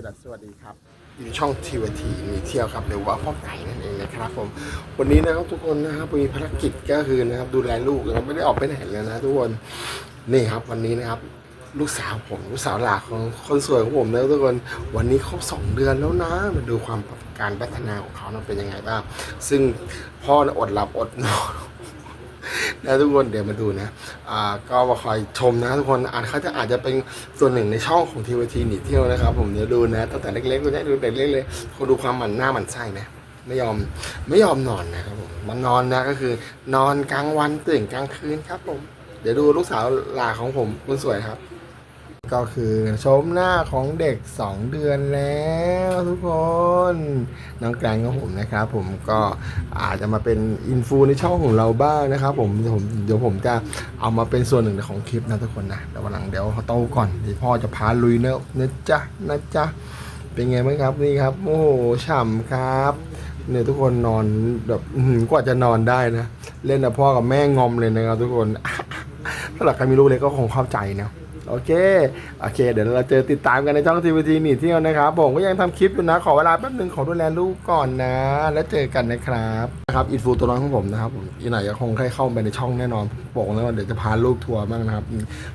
พี่ดัดสวัสดีครับ อยู่ช่องทีวทีมีเที่ยวครับหรือว่าพ่อไก่นั่นเองนะครับผมวันนี้นะครับทุกคนนะครับมีภารกิจก็คือนะครับดูแลลูกนะครับไม่ได้ออกไปไหนเลยนะทุกคนนี่ครับวันนี้นะครับลูกสาวผมลูกสาวหลานของคนสวยของผมนะทุกคนวันนี้ครบสองเดือนแล้วนะมาดูความการพัฒนาของเขานะเป็นยังไงบ้างซึ่งพ่อนะอดหลับอดนอน นะทุกคนเดี๋ยวมาดูนะอ่าก็มาคอยชมนะทุกคนอาจเขาจะอาจจะเป็นส่วนหนึ่งในช่องของทีวีทีหนีเที่ยวนะครับ ผมเดี๋ยวดูนะตั้งแต่เล็กๆก็ได้ดูเด็กเล็กเลยคนดูความหมันหน้าหมันไส้นะไม่ยอมไม่ยอมนอนนะครับผมมันนอนนะก็คือ นอนกลางวันตื่นกลางคืนครับผมเดี๋ยวดูลูกสาวหลาของผมคนสวยครับ ก็คือชมหน้าของเด็ก 2 เดือนแล้วทุกคน น้องแกรนของผมนะครับ ผมก็อาจจะมาเป็นอินฟูในช่องของเราบ้างนะครับ ผมเดี๋ยวผมเดี๋ยวผมจะเอามาเป็นส่วนหนึ่งของคลิปนะทุกคนนะเดี๋ยววันหลังเดี๋ยวเขาโตก่อนเดี๋ยวพ่อจะพาลุยเนอะนะจ๊ะนะจ๊ะเป็นไงบ้างครับนี่ครับ โอ้โหฉ่ำครับเนี่ยทุกคนนอนแบบอื้อหือกว่าจะนอนได้นะ เล่นกับพ่อกับแม่งอมเลยนะครับทุกคนถ้าหลักใครมีลูกเล็กก็คงเข้าใจนะ โอเค โอเค เดี๋ยวเราเจอติดตามกันในช่องทีวีทีนีเที่ยวนะครับผมก็ยังทำคลิปอยู่นะ ขอเวลาแป๊บนึงขอดูแลลูกก่อนนะ แล้วเจอกันนะครับนะครับอินฟูตัวน้อยของผมนะครับผมอีหน่อยก็คงได้เข้าไปในช่องแน่นอนบอกแล้วว่าเดี๋ยวจะพาลูกทัวร์บ้างนะครับ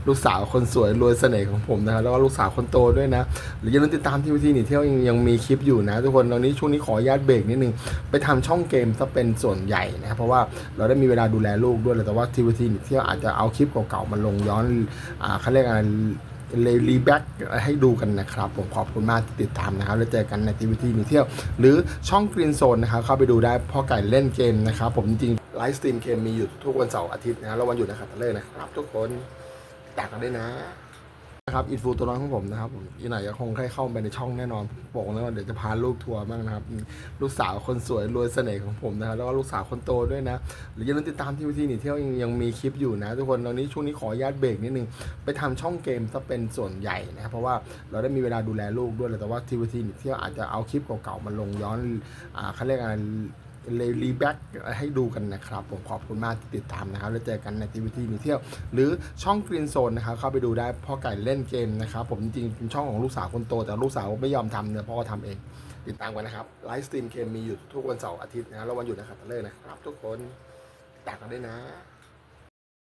ลูกสาวคนสวยรวยเสน่ห์ของผมนะครับแล้วก็ลูกสาวคนโตด้วยนะหรืออย่าลืมติดตามทีวีทีนีเที่ยวยังยังมีคลิปอยู่นะ ทุกคนตอนนี้ช่วงนี้ขออนุญาตเบรกนิดนึงไปทำช่องเกมซะเป็นส่วนใหญ่นะครับเพราะว่าเราได้มีเวลาดูแลลูกด้วยแต่ว่าทีวีทีเที่ยวอาจจะเอาคลิปเก่าๆมาลงย้อนอ่าเขาเรียกอะไรเลยรีแบ็กให้ดูกันนะครับ ผมขอบคุณมากที่ติดตามนะครับแล้วเจอกันในทีวีทีมีเที่ยว หรือช่องกรีนโซนนะครับเข้าไปดูได้พ่อไก่เล่นเกมนะครับ ผมจริงไลฟ์สตรีมเกมมีอยู่ทุกวันเสาร์อาทิตย์นะแล้ววันหยุดนะครับเลยนะครับ ทุกคนตากกันด้วยนะ นะครับอินฟูตัวน้อยของผมนะครับอีกหน่อยก็คงได้เข้าไปในช่องแน่นอนบอกแล้วว่าเดี๋ยวจะพาลูกทัวร์บ้างนะครับ ลูกสาวคนสวยรวยเสน่ห์ของผมนะครับแล้วก็ลูกสาวคนโตด้วยนะหรืออย่าลืมติดตามทีวีทีหนีเที่ยวยังยังมีคลิปอยู่นะ ทุกคนตอนนี้ช่วงนี้ขออนุญาตเบรกนิดนึงไปทำช่องเกมซะเป็นส่วนใหญ่นะครับเพราะว่าเราได้มีเวลาดูแลลูกด้วยแต่ว่าทีวีทีหนีเที่ยวอาจจะเอาคลิปเก่าๆมาลงย้อนอ่าเขาเรียกอะไร เลยรีแบ็กให้ดูกันนะครับ ผมขอบคุณมากที่ติดตามนะครับ แล้วเจอกันในทีวีทีมีเที่ยว หรือช่องกรีนโซนนะครับ เข้าไปดูได้พ่อไก่เล่นเกมนะครับ ผมจริงๆเป็นช่องของลูกสาวคนโต แต่ลูกสาวไม่ยอมทำเนี่ยพ่อทำเอง ติดตามกันนะครับไลฟ์สตรีมเกมมีอยู่ทุกวันเสาร์อาทิตย์นะแล้ววันหยุดนะครับเลยนะครับ ทุกคนตากกันด้วยนะ